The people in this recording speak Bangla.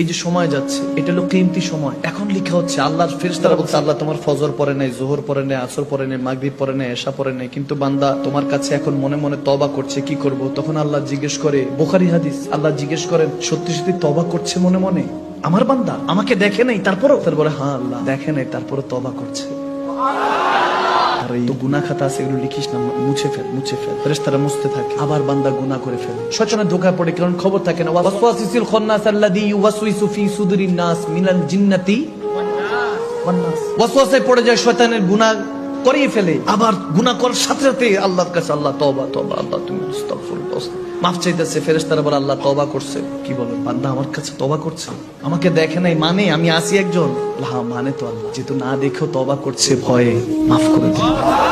এই যে সময় যাচ্ছে, এটা হলো কিমতি সময়। এখন লিখা হচ্ছে, আল্লাহর ফেরেশতারা বলছে, আল্লাহ, তোমার ফজর পরে নাই, জোহর পরে নাই, আসর পরে নাই, মাগরিব পরে নাই, এশা পরে নাই। কিন্তু বান্দা তোমার কাছে এখন মনে মনে তবা করছে, কি করব? তখন আল্লাহ জিজ্ঞেস করে, বুখারী হাদিস? আল্লাহ জিজ্ঞেস করেন, সত্যি সত্যি তবা করছে মনে মনে? আমার বান্দা, আমাকে দেখে নাই, তারপরও? তারপরে হ্যাঁ আল্লাহ, দেখে নাই তারপরে তবা করছে। আর এই গুনা খাতা আছে এগুলো লিখিস না মুছে ফেল মুছে ফেল। ফেরেশতারা মুছতে থাকে। আবার বান্দা গুনাহ করে ফেলে। সচনা ধোকা পড়ে কারণ খবর থাকে না ওয়াসওয়াসিসুল খান্নাস আল্লাযী ইউওয়াসউইসু ফি সুদুরিন নাস মিনাল জিন্নাতি ওয়ান নাস। ওয়াসওয়াসায় পড়ে যায় শয়তানের গুনাহ। করিয়ে ফেলে, আবার গুণা করার সাথে সাথে আল্লাহর কাছে আল্লাহ তবা তবা আল্লাহ তুমি মাফ চাইতেছে, ফেরেশতারা বলে, আল্লাহ তবা করছে। কি বলে বান্দা আমার কাছে তবা করছে? আমাকে দেখে নাই মানে আমি আসি একজন? হ্যাঁ মানে তো আল্লাহ যেহেতু না দেখেও তবা করছে, ভয়ে মাফ করে দিন।